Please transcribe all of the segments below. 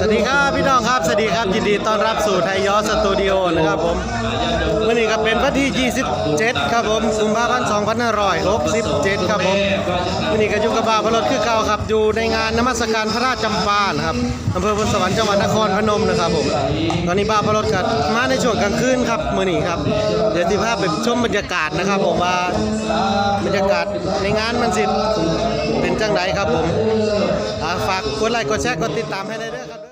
สวัสดีครับพี่น้องครับสวัสดีครับยินดีต้อนรับสู่ไทยยอสตูดิโอนะครับผมวันนี้ก็เป็นวันที่ 27 ครับผมกุมภาพันธ์2567ครับผมวันนี้ก็อยู่กับบ่าวพลดคือเก่าครับอยู่ในงานนมัสการพระราชจำปานะครับอำเภอพนสวรรค์จังหวัดนครพนมนะครับผมตอนนี้บ่าวพลดก็มาในช่วงกลางคืนครับมื้อนี้ครับเดี๋ยวที่ภาพไปชมบรรยากาศนะครับผมว่าบรรยากาศในงานมันสิเป็นจังไดครับผมฝากกดไลค์กดแชร์กดติดตามให้ได้ด้วยครับ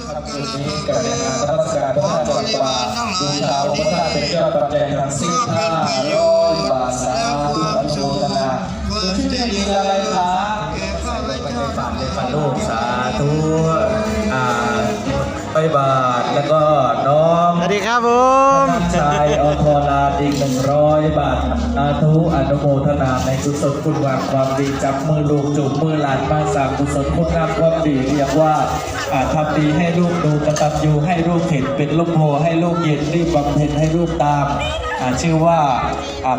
ครับคืนนี้การงานรัชการพระราชวังปาบูชาพระธาตุเป็นยอดปัจจัยทั้งสิ้นห้าร้อยบาทสาธุอนุโมทนาชื่อดีอะไรคะไปในฝันในฝันลูกสาธุอ่าไปบาทแล้วก็น้องสวัสดีครับผมชายอพลาอีกหนึ่งร้อยบาทอาทุอนุโมทนาในกุศลคุณงามความดีจับมือลูกจูบมือหลานมาสร้างกุศลคุณงามความดีเรียกว่าอ่า ทำดีให้ลูกดูกระตันยูให้ลูกเห็นเป็นลูกโพให้ลูกเย็นรีบบำเพ็ญให้ลูกตามอาชื่อว่า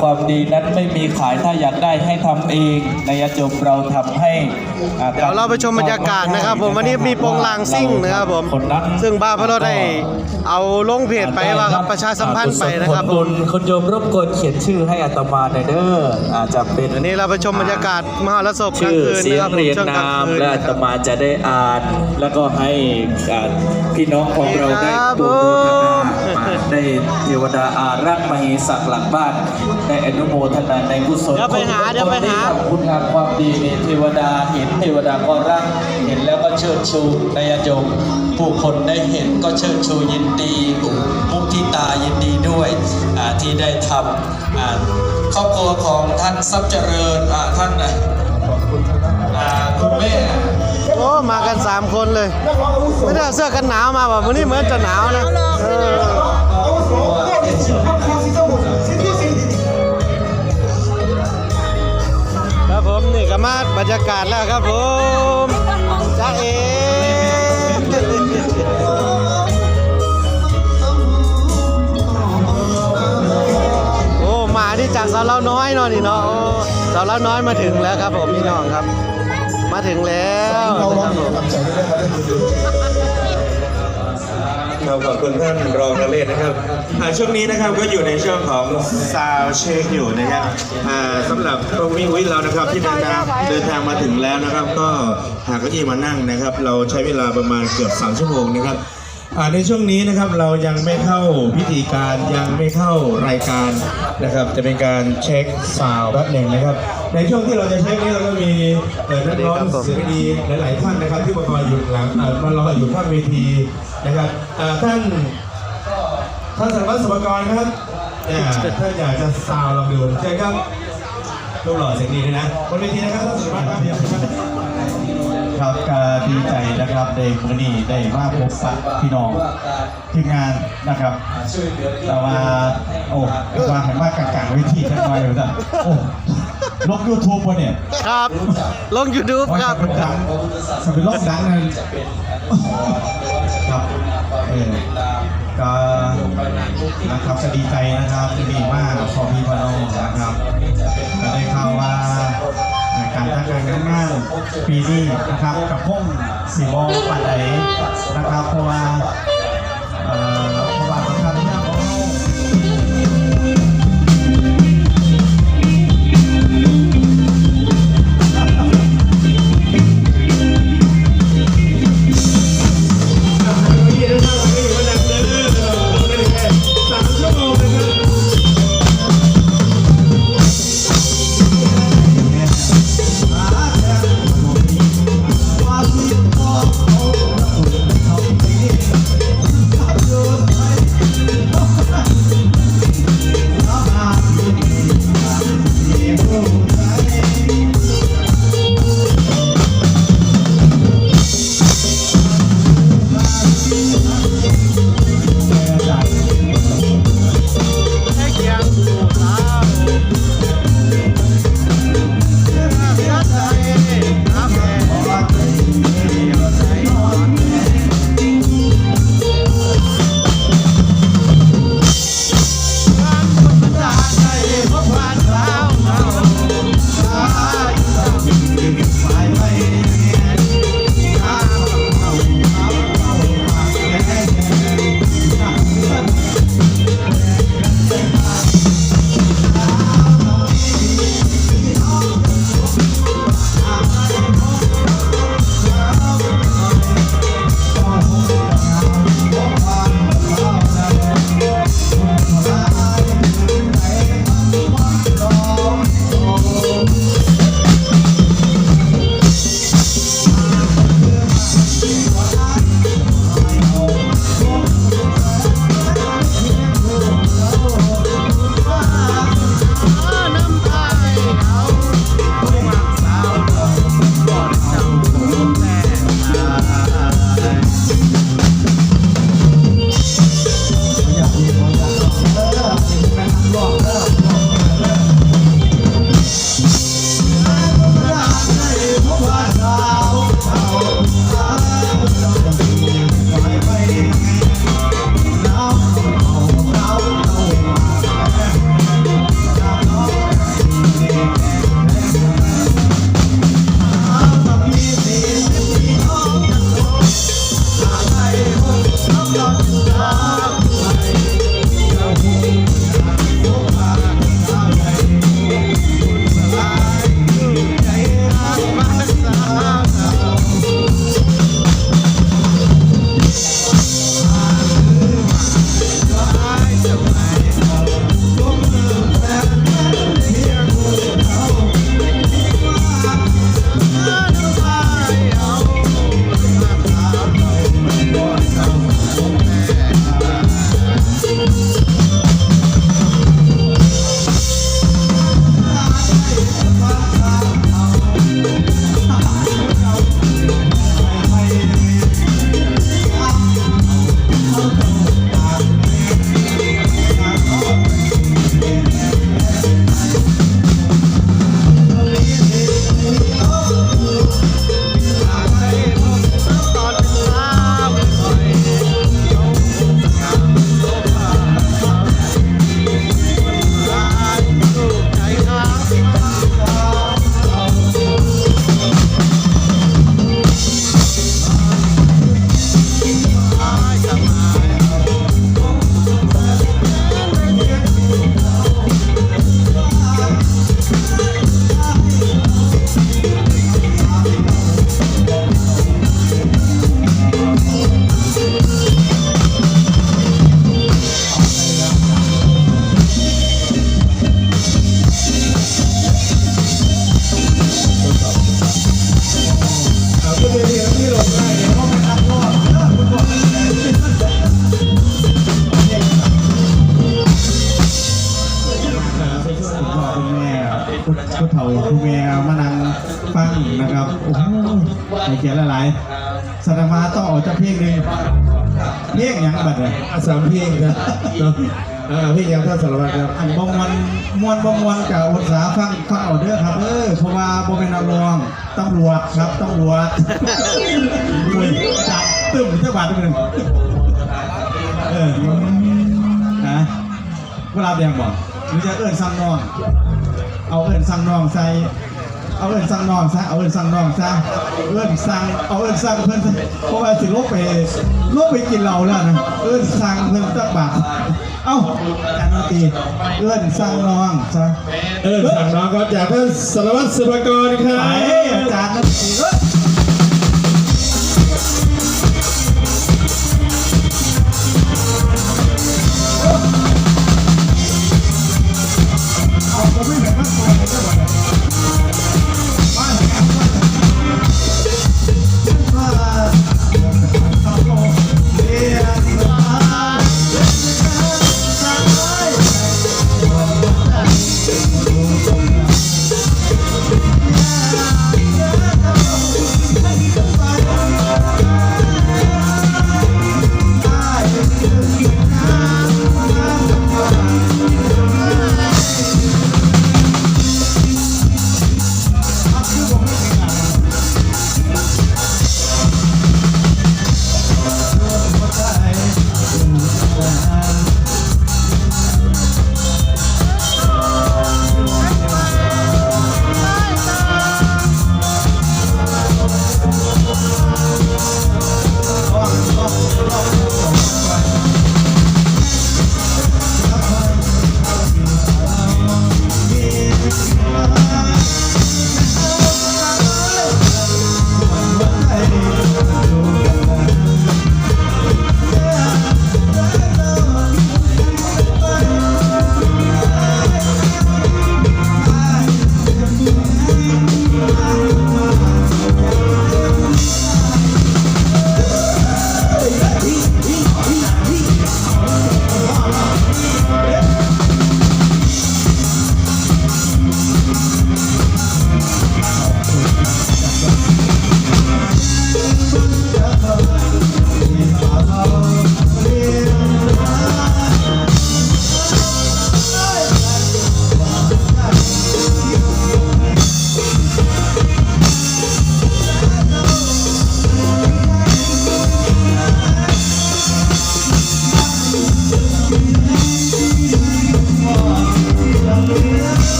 ความดีนั้นไม่มีขายถ้าอยากได้ให้ทำเองในยจบเราทำให้อ่เดี๋ยวเราไปชมบรรยากาศนะครับ ผมวันนี้มีโปงลางซิ่งนะครับผมคนนั้นซึ่งบ้าพระโรได้เอาลงเพจไปว่าครับประชาสัมพันธ์ไปนะครับผผลมคุณโยมรบกวนเขียนชื่อให้อาตมาหน่อยเด้ออาจจะเป็นวันนี้เราไปชมบรรยากาศมหรสพกลางชื่อคืนเสียนะคงรับผมเรียงช่วงกลางนามคืนและอานะคตรับมาจะได้อ่าน แล้วก็ให้อ่าพี่น้องของเราได้ครับดูโมทนาผมมาได้เทวดาอารักษ์มเหสักหลักบ้านได้อนุโมทนาในกุศลเดี๋ยวไปหาเดี๋ยวไปหา คนที่ทำคุณงามความดีนี่เทวดาเห็นเทวดาก็รักเห็นแล้วก็เชิดชูในยโยมผู้คนได้เห็นก็เชิดชูยินดีมุทิตายินดีด้วยอ่าที่ได้ทำอ่าครอบครัวของท่านทรัพย์เจริญอ่าท่านนะอ่าคุณแม่ โอ้มากัน 3 คนเลย ไม่ได้เอาเสื้อกันหนาวมาแบบวันนี้เหมือนจะหนาวนะเออ น้อยเนาะนี่เนาะโอ้สาวเล่าน้อยมาถึงแล้วครับผมพี่น้องครับ มาถึงแล้วนะครับผมครับขอบคุณท่านรองนเรศนะครับอ่าช่วงนี้นะครับก็อยู่ในช่วงของซาวเช็คอยู่นะครับอ่าสำหรับตรงนี้วิทย์เรานะครับที่เดินทางเดินทางมาถึงแล้วนะครับ ก็หาเก้าอี้มานั่งนะครับ เราใช้เวลาประมาณเกือบ 3 ชั่วโมงนะครับอ่า ในช่วงนี้นะครับเรายังไม่เข้าพิธีการยังไม่เข้ารายการนะครับ จะเป็นการเช็คซาวแป๊บหนึ่งนะครับ ในช่วงที่เราจะเช็คนี้เราก็มีเนักร้องเสียงดีหลายๆท่านนะครับ ที่มารออยู่หลังมารออยู่ข้างเวทีนะครับท่านท่านสารวัตรสมกรครับท่านอยากจะซาวลองดูเชิญครับรูปหล่อเสียงดีด้วยนะบนเวทีนะครับท่านสารวัตรครับ ครับครับก็ดีใจนะครับได้มื่อนี้ได้มาพบปะพี่น้องทีมงานนะครับ แต่ว่าโอ้ว่าเห็นว่ากลางๆเวิธีทั้งน้อยเลยจ้ะโอ้ลงยูทูบวะเนี่ยครับลง YouTube ว่าครับจะเป็นดังจะเป็นลบดังเลยครับเออก็นะครับก็ดีใจนะครับดีมากพอมีพอน้องนะครับก็ได้ข่าวว่า การตั้งงานงานงานปีนี้นะครับกับพงสีบอลปัดไหนนะครับเพราะว่า สามเพลงครับเนาะอ่าพี่ยังท่านสารวัตรครับอันบงวันมวนบงวันกับอุตสาฟังฟังเอาเด้อครับเออเพราะว่าบ่เป็นนักร้องตำรวจครับตำรวจอุ้ยจับตึ้มเจ้าบาทไปหนึ่งเออนะเวลาแดงบอกหรือจะเอิ้นสั่งน้อง เอาเอิ้นสั่งน้องใส่ เอาเอิ้นสั่งน้องซะเอาเอิ้นสั่งน้องซะเอิ้นสั่งเอาเอิ้นสั่งเพิ่นซะเพราะว่าสิลบไปลบไปกินเหล้าแล้วนะเอิ้นสั่งเพิ่นตักบาทเอ้าอาจารย์ดนตรีเอิ้นสั่งน้องซะเออสั่งน้องครับจากท่านสารวัตรสุภกรครัไปบอาจารย์ดน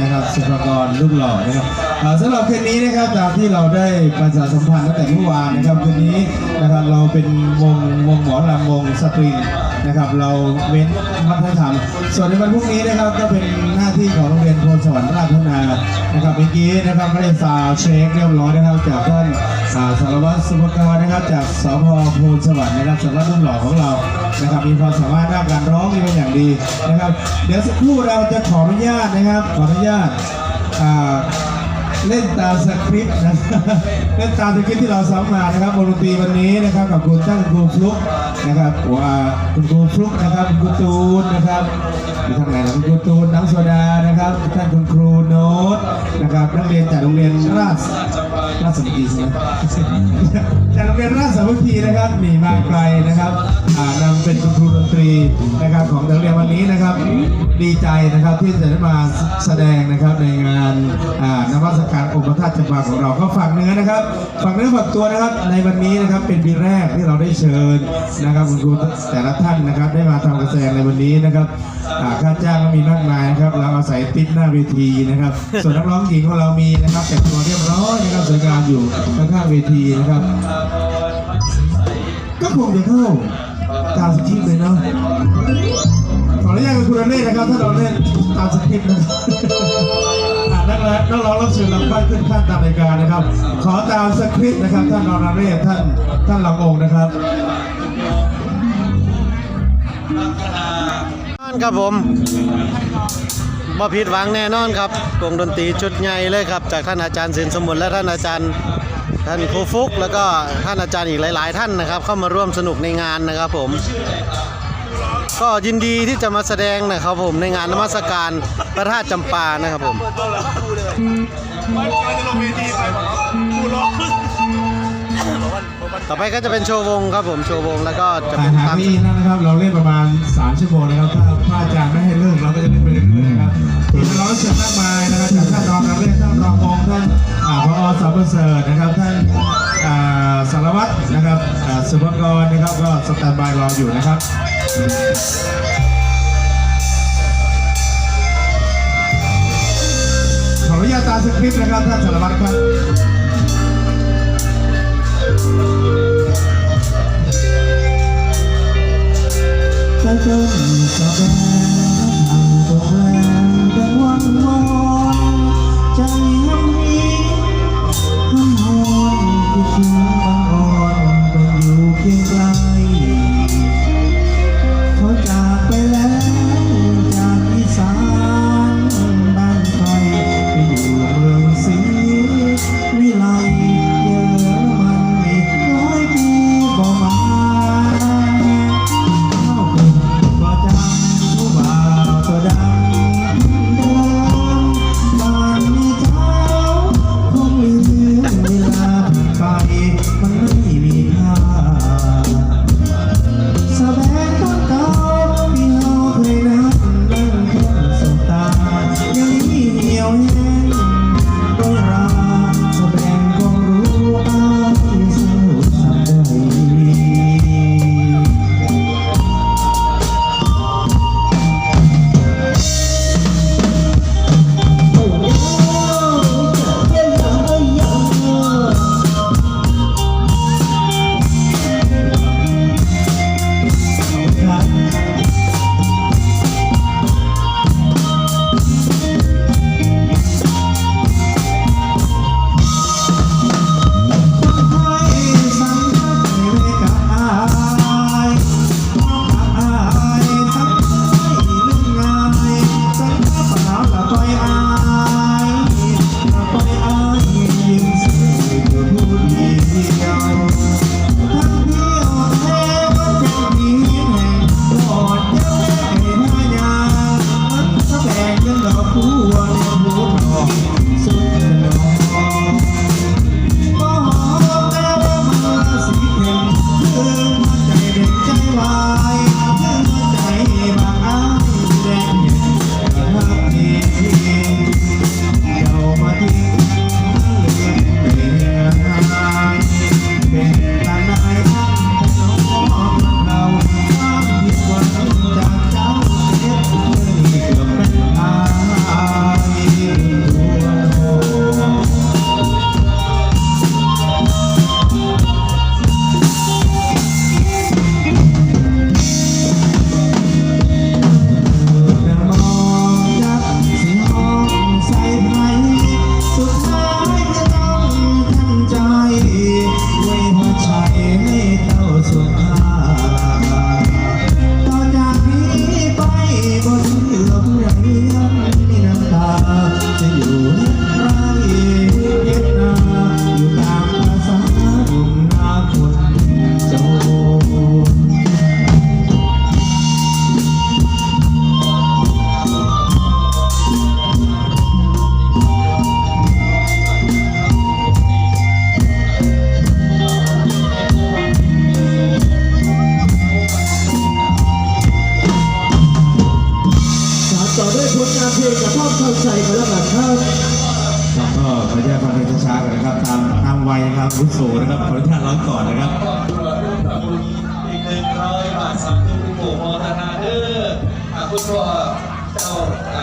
นะครับสุภกรลูกหล่อนะครับ สำหรับคืนนี้นะครับตามที่เราได้ประชาสัมพันธ์ตั้งแต่เมื่อวานนะครับคืนนี้นะครับเราเป็นวงวงหมอลำวงสตริงนะครับ เราเว้นวัฒนธรรม ส่วนในวันพรุ่งนี้นะครับก็เป็นหน้าที่ของโรงเรียนโพลสวรรค์ราชพัฒนานะครับเมื่อกี้นะครับก็ได้ซาวเช็คเรียบร้อยนะครับ จากท่านสารวัตรสุภกรนะครับ จากสพโพลสวรรค์นะครับสารวัตรลูกหล่อของเรานะครับมีความสามารถด้านการร้องเป็นอย่างดีนะครับ เดี๋ยวสักครู่เราจะขออนุญาตนะครับ ขออนุญาตอ่า เล่นตามสคริปต์นะเล่นตามสคริปต์ที่เราซ้อมมานะครับวงดนตรีวันนี้นะครับกับคุณท่านครูฟลุกนะครับว่าคุณครูฟลุกนะครับคุณครูตูนนะครับอยู่ทางไหนนะคุณครูตูนน้องโซดานะครับท่านคุณครูโน้ตนะครับนักเรียนจากโรงเรียนราชราชสมัคคีใช่ไหมจากโรงเรียนราชสมัคคีนะครับหนีมาไกลนะครับนำเป็นคุณครูดนตรีนะครับของนักเรียนวันนี้นะครับ ดีใจนะครับที่จะได้มาแสดงนะครับในงานนวัตการองค์พระธาตุจำปาของเราก็ฝากเนื้อนะครับฝากเนื้อฝากตัวนะครับ ในวันนี้นะครับเป็นปีแรกที่เราได้เชิญนะครับคุณครูแต่ละท่านนะครับ ได้มาทำการแสดงในวันนี้นะครับค่าจ้างก็มีมากมายนะครับเราอาศัยติ๊บหน้าเวทีนะครับ ส่วนนักร้องหญิงของเรามีนะครับแต่งตัวเรียบร้อยนะครับสวยงามอยู่ข้างๆเวทีนะครับ ก็คงจะเข้าตามสคริปต์เลยเนาะขออนุญาตกับคุณอเนศนะครับถ้าเราเล่นตามสคริปต์นะครับ นักร้องนักร้องรับเชิญลำพัดขึ้นขั้นตามรายการนะครับ ขอตามสคริปต์นะครับ ท่านนรเรศท่านท่านลำองค์นะครับครับผมบ่ผิดหวังแน่นอนครับวงดนตรีชุดใหญ่เลยครับ จากท่านอาจารย์สินสมุนและท่านอาจารย์ท่านครูฟุก แล้วก็ท่านอาจารย์อีกหลาย ๆ ท่านนะครับ เข้ามาร่วมสนุกในงานนะครับผม ก็ยินดีที่จะมาแสดงนะครับผมในงานนมัสการพระธาตุจำปานะครับผมต่อไปก็จะเป็นโชว์วงครับผมโชว์วงแล้วก็จะแต่เป็นหาตามพี่นะครับเราเล่นประมาณ3ชั่วโมงนะครับถ้าพระอาจารย์ไม่ให้เลิกเราก็จะเล่นไปเรื่อยๆนะครับมีนักร้องรับเชิญมากมายนะครับจากท่านรองนเรศท่านรององค์ท่านอ่าพอสาวประเสริฐนะครับท่านอ่า สารวัตรนะครับสุภกรนะครับก็สแตนบายรออยู่นะครับขออนุญาตตามสคริปต์นะครับท่านสารวัตรครับใจจนแสดงทางตกแรงดังวันวอน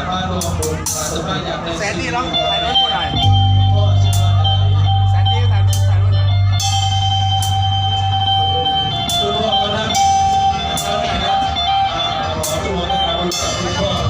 แสนดีร้องถ่ายรถกูหน่อยพ่อชื่อว่าแสนดีถ่ายถ่ายรถหน่อยคุณพ่อก็นั่งแล้วไหนนะขอตัวนะครับ